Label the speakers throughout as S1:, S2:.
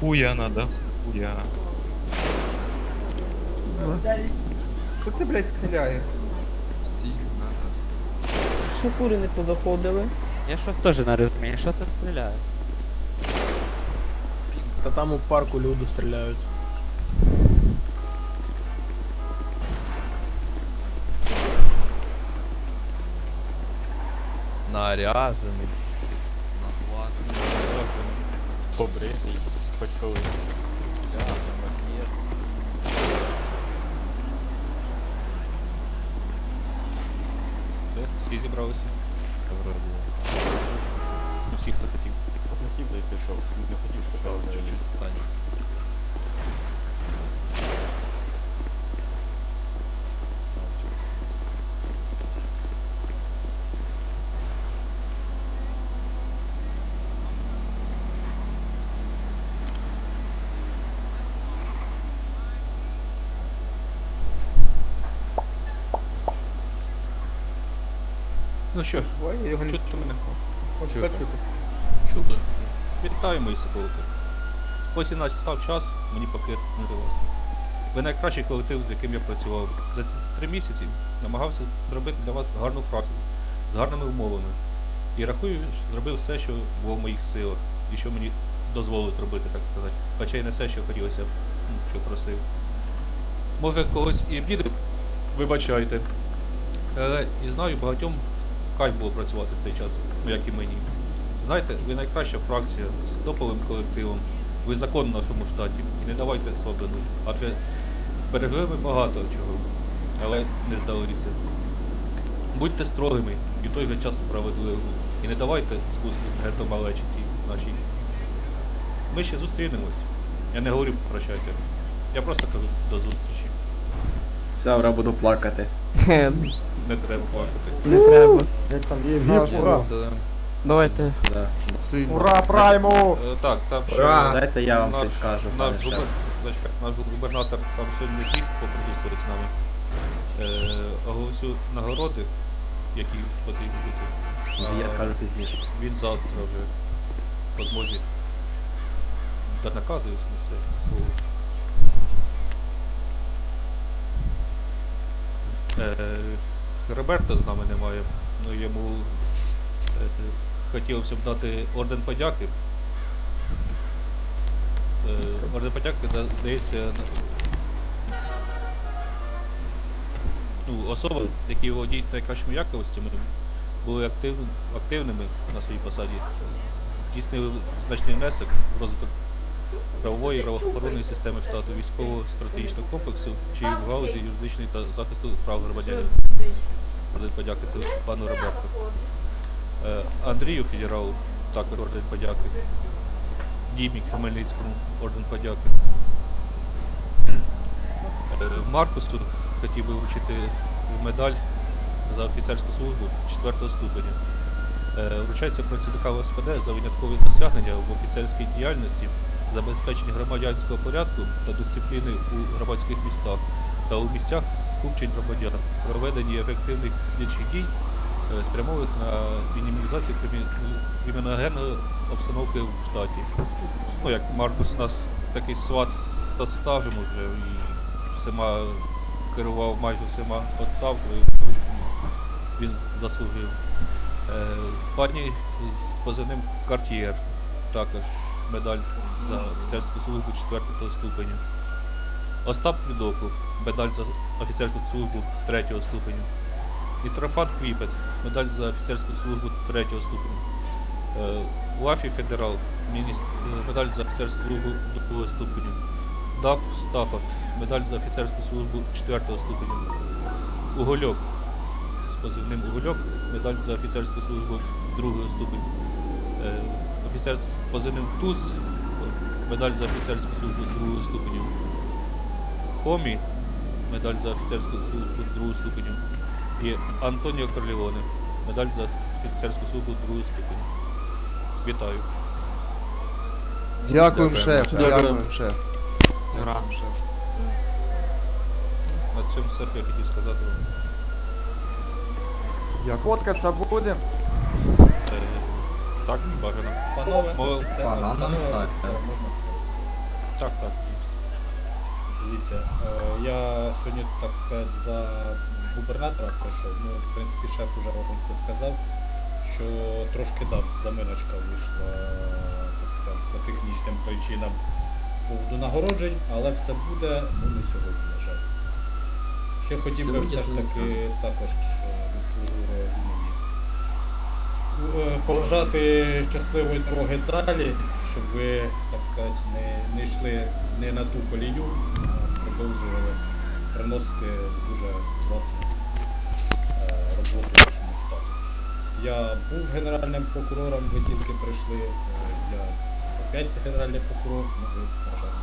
S1: хуя надо, хуя.
S2: Що це, блядь, стріляє?
S1: Всіх надо.
S3: Ще кури не позаходили.
S4: Я щось теж не розумію, що це стріляє?
S5: Та там у парку люди стріляють.
S6: Наряжений. Побритий, хоч колись.
S7: Всі зібралися. Ну, всі, хто хотів.
S6: Хотів, да й пішов. Не хотів, то на якийсь стані.
S7: Ну що,
S2: Ой, я його не
S7: чути мене?
S2: Ось
S7: чути.
S2: так чути.
S7: Чудо. Вітаю, мої соколики. Ось і настав час мені покинути вас. Ви найкращий колектив, з яким я працював. За ці три місяці намагався зробити для вас гарну працю з гарними умовами. І рахую, що зробив все, що було в моїх силах, і що мені дозволили зробити, так сказати. Хоча й не все, що хотілося, б, ну, що просив. Може когось і обіди, вибачайте. Але і знаю, багатьом кайф було працювати цей час, ну як і мені. Знаєте, ви найкраща фракція з топовим колективом. Ви закон в нашому штаті і не давайте слабину. Адже ви багато чого, але не здалися. Будьте строгими і в той же час справедливими. І не давайте спуску гетомалечі цій нашій. Ми ще зустрінемось. Я не говорю прощайте. Я просто кажу до зустрічі.
S8: Вже буду плакати.
S7: Не треба плакати.
S3: Не треба.
S7: Це,
S3: Давайте.
S8: Да.
S5: Ура, прайму!
S7: е, так, там ще
S8: Дайте я вам
S7: наш-
S8: щось скажу,
S7: Наш,
S8: пане шеф.
S7: зачекай, наш губернатор там сьогодні не зміг з нами. Е, оголосив нагороди, які потрібні бути.
S8: Я скажу пізніше.
S7: Він завтра вже по змозі. Та наказує все. Е, Роберта з нами немає. Ну йому е, хотілося б дати орден подяки. Е, орден подяки да- здається ну, особи, які володіють найкращими якостями, були актив, активними на своїй посаді, здійснили значний внесок в розвиток правової правоохоронної системи штату, військового стратегічного комплексу чи в галузі юридичної та захисту прав громадянина. Орден подяки це пану Роберту. Е, Андрію Федералу також орден подяки. Дімі Хмельницькому орден подяки. Е, Маркусу хотів би вручити медаль за офіцерську службу 4 ступеня. Е, Вручається працівникам СПД за виняткові досягнення в офіцерській діяльності, забезпечення громадянського порядку та дисципліни у громадських містах та у місцях скупчень громадян, проведення ефективних слідчих дій, е, спрямованих на мінімізацію кримі- криміногенної обстановки в штаті. Ну, як Маркус у нас такий сват з стажем уже і всіма керував майже всіма відставкою, він заслужив. Е, Пані з позивним Карт'єр, також медаль за офіцерську службу 4 ступеня. Остап Підокуп, медаль за офіцерську службу 3 ступеня. Мітрофан Квіпет, медаль за офіцерську службу 3 ступеня. Е, Лафі Федерал, міністр, е, медаль за офіцерську службу 2 ступеня. Дав Стаффорд, медаль за офіцерську службу 4 ступеня. Угольок з позивним Угольок, медаль за офіцерську службу 2 ступеня. Е, Офіцер з позивним Туз, медаль за офіцерську службу 2 ступеня. Хомі, медаль за офіцерську службу 2 ступеня. І Антоніо Корліоне, медаль за офіцерську службу 2 ступеня. Вітаю.
S9: Дякуємо, шеф,
S3: Дякую.
S9: дякуємо, шеф.
S7: На цьому все, що я хотів сказати вам.
S5: Фоткаться будем?
S7: Так, бажано.
S6: Панове,
S7: Мов-
S6: панове,
S7: Так, так.
S9: Дивіться, е, я сьогодні, так сказати, за губернатора прийшов. Ну, в принципі, шеф уже вам все сказав, що трошки да, заминочка вийшла, так сказати, по технічним причинам по поводу нагороджень, але все буде, ну не сьогодні, на жаль. Ще хотів би все ж таки також е, від свого імені е, побажати щасливої дороги далі, щоб ви, так сказати, не, не йшли не на ту колію, а продовжували приносити дуже класну е, роботу вашому штату. Я був генеральним прокурором, ви тільки прийшли, е, я опять генеральний прокурор, ви, на жаль.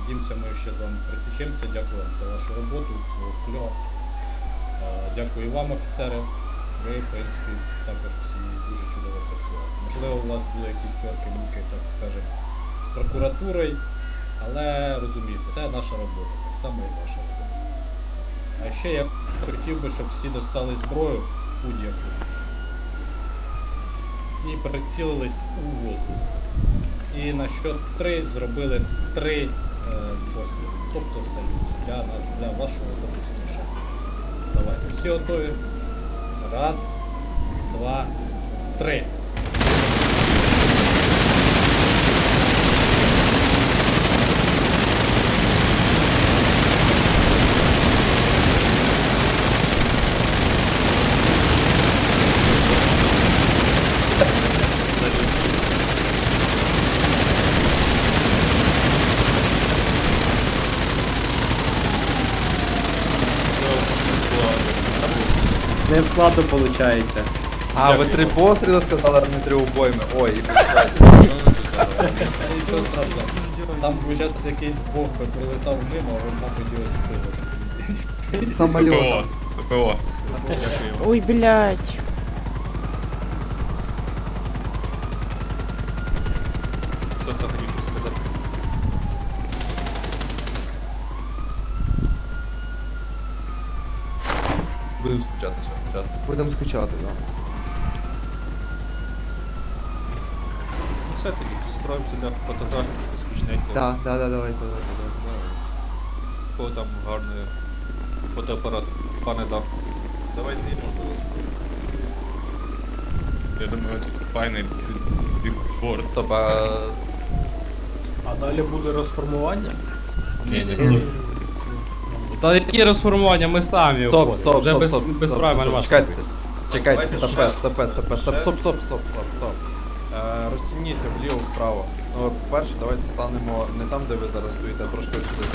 S9: Надіємося, ми ще з вами присічемося. Дякую вам за вашу роботу, свого кльова. Дякую вам, офіцери. Ви, в принципі, також всі дуже чудово працювали. Можливо, у вас були якісь перші муки, так скажемо, з прокуратурою, але розумієте, це наша робота, так само і ваша робота. А ще я хотів би, щоб всі достали зброю будь-яку і прицілились у воздух. І на що три зробили три е, постріли, тобто салют для, для вашого запуску. Давайте, всі готові. Раз, два, три.
S8: Не складно виходить.
S2: А, ви три постріли сказали, а не три обойми. Ой,
S9: страшного. Там виходить якийсь бог прилетав мимо, а мабуть його збили.
S2: самоліт.
S1: ППО. ППО.
S3: Ой, блядь.
S7: Хто там хотів сказати?
S2: Будемо скучати ще.
S10: Будемо скучати, да.
S7: Ну все тоді, строїмося для фотографій, скучненько.
S10: Да, да, да, давайте, давайте, давайте.
S7: Кого там гарний фотоапарат, пане дав.
S6: Давайте і можна вас.
S1: Я думаю, тут файний бігборд.
S2: Стоп, а...
S5: А далі буде розформування?
S1: Ні, ні, ні.
S11: Та які розформування, ми самі.
S2: Стоп, стоп,
S11: Вже
S2: стоп,
S11: без,
S2: стоп,
S11: без
S2: стоп,
S11: права
S2: стоп,
S11: нема.
S2: Чекайте, чекайте,
S6: Давайте
S2: стопе,
S6: шеф.
S2: стопе, стопе, стоп, стоп, стоп, стоп, стоп, стоп. Е, Розтягніться вліво, вправо. Ну, по-перше, давайте станемо не там, де ви зараз стоїте, а трошки сюди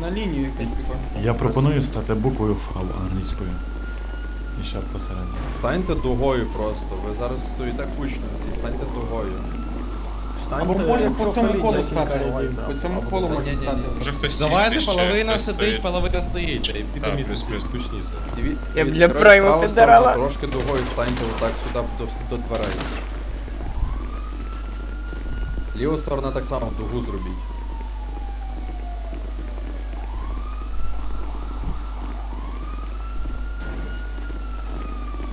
S5: На лінію якась прикольно.
S12: Я пропоную стати буквою Ф англійською. І ще посередині.
S2: Станьте дугою просто. Ви зараз стоїте кучно всі, станьте дугою.
S5: Або можна по цьому колу стати. По цьому колу можна стати.
S1: Може хтось
S11: Давайте
S1: сісти ще,
S11: половина
S1: хтось
S11: сидить,
S1: стоїть.
S11: половина стоїть. І всі
S1: Так,
S11: по місці
S1: плюс-плюс.
S11: скучніше.
S3: Я
S2: б
S3: для
S2: права сторона, Трошки дугою станьте отак сюди до, до дверей. Ліва сторона так само дугу зробіть.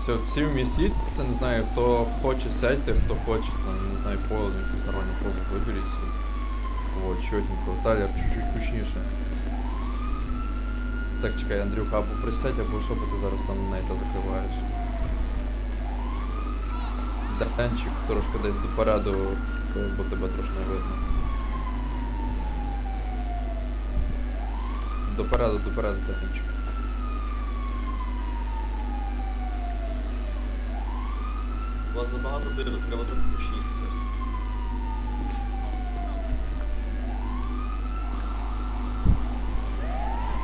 S2: Все, всі вмістіться, не знаю, хто хоче сядьте, хто хоче, там, не знаю, позу, якусь нормальну позу виберіть. Вот, чотненько. Талер чуть-чуть кучніше. Так, чекай, Андрюха, або присядь, або що, бо ти зараз там нейта закриваєш. Данчик трошки десь допереду, бо тебе трошки не видно. Допереду, допереду, Данчик.
S6: У вас забагато дирок, треба трохи гучніше все.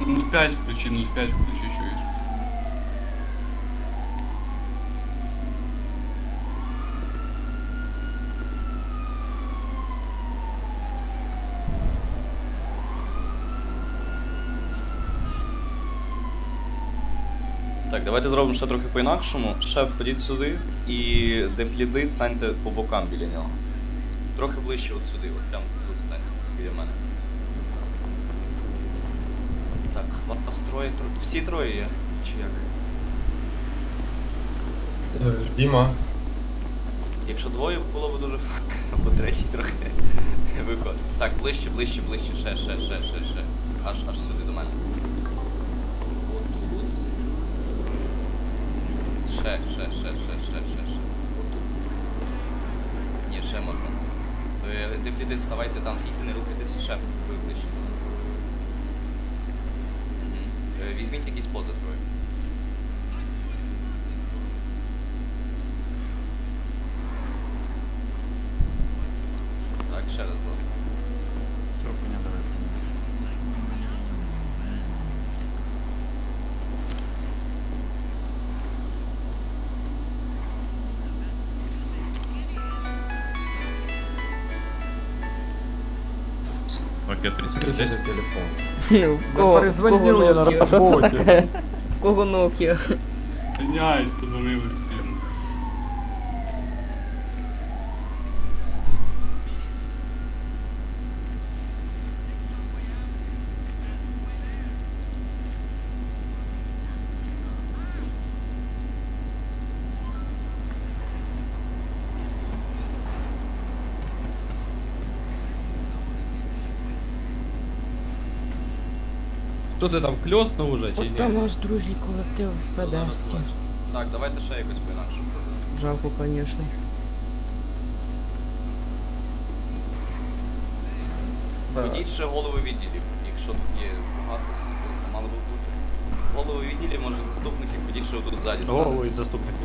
S11: Ну 5 включи, ну 5 включи,
S6: Так, давайте зробимо ще трохи по-інакшому. Шеф, ходіть сюди і де пліди, станьте по бокам біля нього. Трохи ближче от сюди, от прямо тут станьте біля мене. Так, вас троє, тро- всі троє є? Чи як?
S11: Діма.
S6: Якщо двоє було б дуже файно, або третій трохи виходить. Так, ближче, ближче, ближче, ще, ще, ще, ще, ще. Аж аж сюди до мене. Отут. Ще, ще, ще, ще, ще, ще, ще. Отут. Ні, ще можна. Дипліди ставайте там, тільки не рухайтесь, ще ви ближче. Е, Візьміть якісь поза троє.
S1: Nokia 3010.
S3: В кого, в кого це таке? В кого Nokia?
S12: Міняють, позвонили
S11: Що ти там кльоснув уже чи ні?
S3: От там наш дружній колектив
S6: Зараз
S3: веде всі.
S6: Так, давайте ще якось по-інакше.
S3: Жалко, звісно.
S6: Ходіть ще голови відділів, якщо тут є багато всіх, мало би бути. Голови відділів, може заступники, ходіть ще тут ззаді.
S7: Голову і заступники.